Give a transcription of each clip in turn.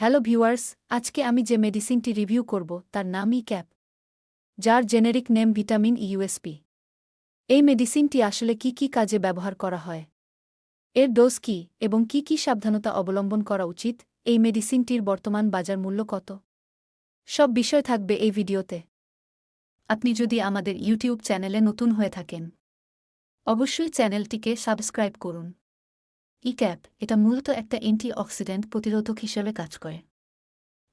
Hello viewers, আজকে আমি যে মেডিসিনটি রিভিউ করব তার নামই ক্যাপ, যার জেনেরিক নেম ভিটামিন ইউএসপি এই মেডিসিনটি আসলে কি কি কাজে ব্যবহার করা হয়? এর ডোজ কি এবং কি কি সাবধানতা অবলম্বন করা উচিত? এই মেডিসিনটির বর্তমান বাজার মূল্য কত? সব বিষয় থাকবে এই ভিডিওতে। আপনি যদি আমাদের ইউটিউব চ্যানেলে নতুন হয়ে থাকেন, অবশ্যই চ্যানেলটিকে সাবস্ক্রাইব করুন। ইক্যাপ এটা মূলত একটা অ্যান্টিঅক্সিডেন্ট প্রতিরোধক হিসেবে কাজ করে।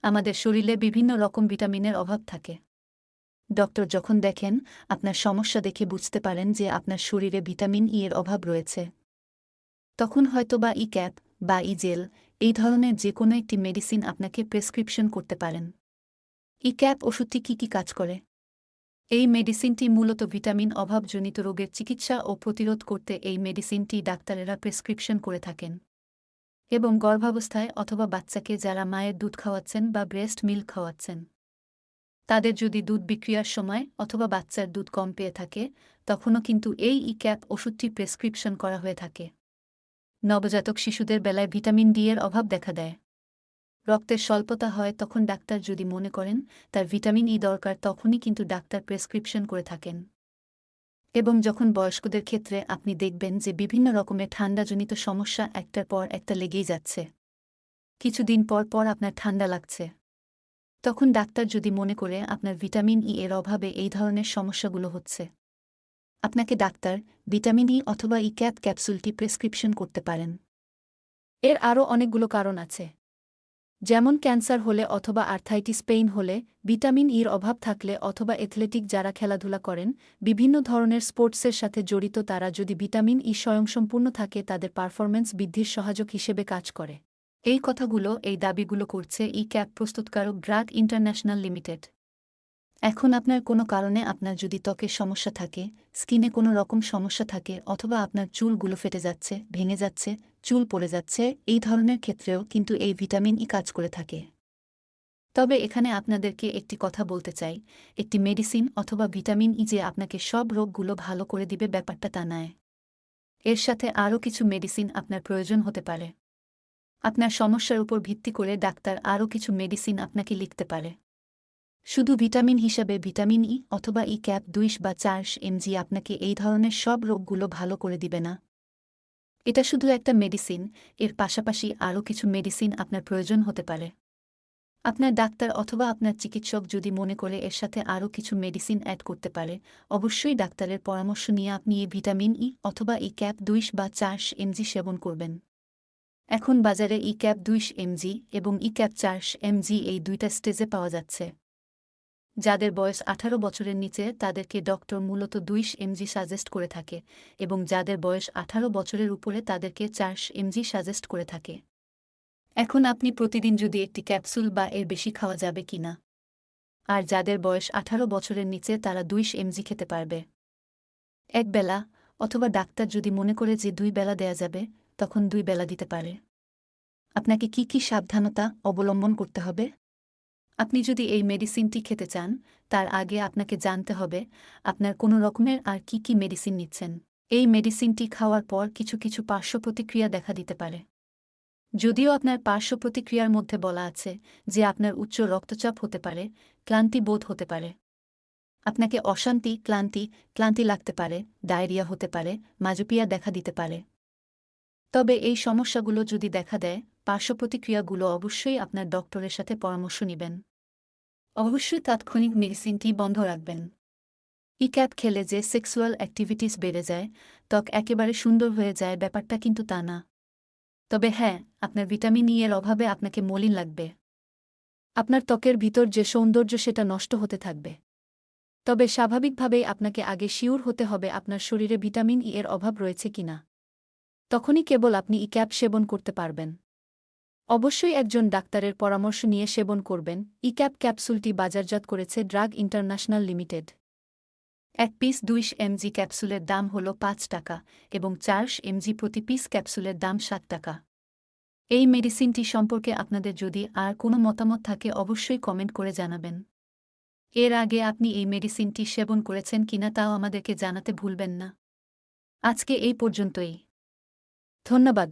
আমাদের শরীরে বিভিন্ন রকম ভিটামিনের অভাব থাকে। ডক্টর যখন দেখেন, আপনার সমস্যা দেখে বুঝতে পারেন যে আপনার শরীরে ভিটামিন ই এর অভাব রয়েছে। তখন হয়তোবা ই ক্যাপ বা ই জেল এই ধরনের যে কোনো একটি মেডিসিন আপনাকে প্রেসক্রিপশন করতে পারেন। ই ক্যাপ ওষুধটি কী কী কাজ করে? এই মেডিসিনটি মূলত ভিটামিন অভাবজনিত রোগের চিকিৎসা ও প্রতিরোধ করতে এই মেডিসিনটি ডাক্তারেরা প্রেসক্রিপশন করে থাকেন এবং গর্ভাবস্থায় অথবা বাচ্চাকে যারা মায়ের দুধ খাওয়াচ্ছেন বা ব্রেস্ট মিল্ক খাওয়াচ্ছেন। তাদের যদি দুধ বিক্রিয়ার সময় অথবা বাচ্চার দুধ কম পেয়ে থাকে, তখনও কিন্তু এই ই ক্যাপ ওষুধটি প্রেসক্রিপশন করা হয়ে থাকে। নবজাতক শিশুদের বেলায় ভিটামিন ডি এর অভাব দেখা দেয়। রক্তের স্বল্পতা হয় তখন ডাক্তার যদি মনে করেন তার ভিটামিন ই দরকার তখনই কিন্তু ডাক্তার প্রেসক্রিপশন করে থাকেন। এবং যখন বয়স্কদের ক্ষেত্রে আপনি দেখবেন যে বিভিন্ন রকমের ঠান্ডাজনিত সমস্যা একটার পর একটা লেগেই যাচ্ছে। কিছুদিন পর পর আপনার ঠান্ডা লাগছে। তখন ডাক্তার যদি মনে করে আপনার ভিটামিন ই এর অভাবে এই ধরনের সমস্যাগুলো হচ্ছে। আপনাকে ডাক্তার ভিটামিন ই অথবা ই ক্যাপ ক্যাপসুলটি প্রেসক্রিপশন করতে পারেন। এর আরও অনেকগুলো কারণ আছে। যেমন ক্যান্সার হলে অথবা আর্থাইটিস পেইন হলে, ভিটামিন ইর অভাব থাকলে অথবা এথলেটিক যারা খেলাধুলা করেন, বিভিন্ন ধরনের স্পোর্টসের সাথে জড়িত তারা যদি ভিটামিন ই স্বয়ংসম্পূর্ণ থাকে, তাদের পারফরম্যান্স বৃদ্ধির সহায়ক হিসেবে কাজ করে। এই কথাগুলো এই দাবিগুলো করছে ই ক্যাপ প্রস্তুতকারক ড্রাগ ইন্টারন্যাশনাল লিমিটেড। এখন আপনার কোনো কারণে আপনার যদি ত্বকের সমস্যা থাকে, স্কিনে কোনো রকম সমস্যা থাকে অথবা আপনার চুলগুলো ফেটে যাচ্ছে, ভেঙে যাচ্ছে, চুল পড়ে যাচ্ছে, এই ধরনের ক্ষেত্রেও কিন্তু এই ভিটামিন ই কাজ করে থাকে। তবে এখানে আপনাদেরকে একটি কথা বলতে চাই, একটি মেডিসিন অথবা ভিটামিন ই যে আপনাকে সব রোগগুলো ভালো করে দিবে ব্যাপারটা তা নয়। এর সাথে আরও কিছু মেডিসিন আপনার প্রয়োজন হতে পারে। আপনার সমস্যার উপর ভিত্তি করে ডাক্তার আরও কিছু মেডিসিন আপনাকে লিখতে পারে। শুধু ভিটামিন হিসাবে ভিটামিন ই অথবা ই ক্যাপ দুইশ বা চারশ এমজি আপনাকে এই ধরনের সব রোগগুলো ভালো করে দিবে না। এটা শুধু একটা মেডিসিন, এর পাশাপাশি আরও কিছু মেডিসিন আপনার প্রয়োজন হতে পারে। আপনার ডাক্তার অথবা আপনার চিকিৎসক যদি মনে করে এর সাথে আরও কিছু মেডিসিন অ্যাড করতে পারে, অবশ্যই ডাক্তারের পরামর্শ নিয়ে আপনি এই ভিটামিন ই অথবা ই ক্যাপ দুইশ বা চারশ এমজি সেবন করবেন। এখন বাজারে ই ক্যাপ দুইশ এমজি এবং ই ক্যাপ চারশ এমজি এই দুইটা স্টেজে পাওয়া যাচ্ছে। যাদের বয়স আঠারো বছরের নিচে তাদেরকে ডক্টর মূলত দুইশ এমজি সাজেস্ট করে থাকে এবং যাদের বয়স আঠারো বছরের উপরে তাদেরকে চারশ এমজি সাজেস্ট করে থাকে। এখন আপনি প্রতিদিন যদি একটি ক্যাপসুল বা এর বেশি খাওয়া যাবে কি না? আর যাদের বয়স আঠারো বছরের নিচে তারা দুইশ এমজি খেতে পারবে। এক বেলা, অথবা ডাক্তার যদি মনে করে যে দুই বেলা দেয়া যাবে, তখন দুই বেলা দিতে পারে। আপনাকে কি কি সাবধানতা অবলম্বন করতে হবে? আপনি যদি এই মেডিসিনটি খেতে চান, তার আগে আপনাকে জানতে হবে, আপনার কোনো রকমের আর কি কি মেডিসিন নিচ্ছেন। এই মেডিসিনটি খাওয়ার পর কিছু কিছু পার্শ্ব প্রতিক্রিয়া দেখা দিতে পারে। যদিও আপনার পার্শ্ব প্রতিক্রিয়ার মধ্যে বলা আছে যে আপনার উচ্চ রক্তচাপ হতে পারে, ক্লান্তি বোধ হতে পারে। আপনাকে অশান্তি, ক্লান্তি ক্লান্তি লাগতে পারে, ডায়রিয়া হতে পারে, মাজুপিয়া দেখা দিতে পারে। তবে এই সমস্যাগুলো যদি দেখা দেয় পার্শ্ব প্রতিক্রিয়াগুলো অবশ্যই আপনার ডক্টরের সাথে পরামর্শ নেবেন। অবশ্যই তাৎক্ষণিক মেডিসিনটি বন্ধ রাখবেন। ই ক্যাপ খেলে যে সেক্সুয়াল অ্যাক্টিভিটিস বেড়ে যায়, ত্বক একেবারে সুন্দর হয়ে যায় ব্যাপারটা কিন্তু তা না। তবে হ্যাঁ আপনার ভিটামিন ই এর অভাবে আপনাকে মলিন লাগবে। আপনার ত্বকের ভিতর যে সৌন্দর্য সেটা নষ্ট হতে থাকবে। তবে স্বাভাবিকভাবেই আপনাকে আগে শিওর হতে হবে আপনার শরীরে ভিটামিন ই এর অভাব রয়েছে কিনা। তখনই কেবল আপনি ই ক্যাপ সেবন করতে পারবেন। অবশ্যই একজন ডাক্তারের পরামর্শ নিয়ে সেবন করবেন ই ক্যাপ ক্যাপসুলটি বাজারজাত করেছে ড্রাগ ইন্টারন্যাশনাল লিমিটেড। এক পিস দুইশ এমজি ক্যাপসুলের দাম হল পাঁচ টাকা এবং চারশ এমজি প্রতি পিস ক্যাপসুলের দাম সাত টাকা। এই মেডিসিনটি সম্পর্কে আপনাদের যদি আর কোনো মতামত থাকে অবশ্যই কমেন্ট করে জানাবেন। এর আগে আপনি এই মেডিসিনটি সেবন করেছেন কিনা তাও আমাদেরকে জানাতে ভুলবেন না। আজকে এই পর্যন্তই। ধন্যবাদ।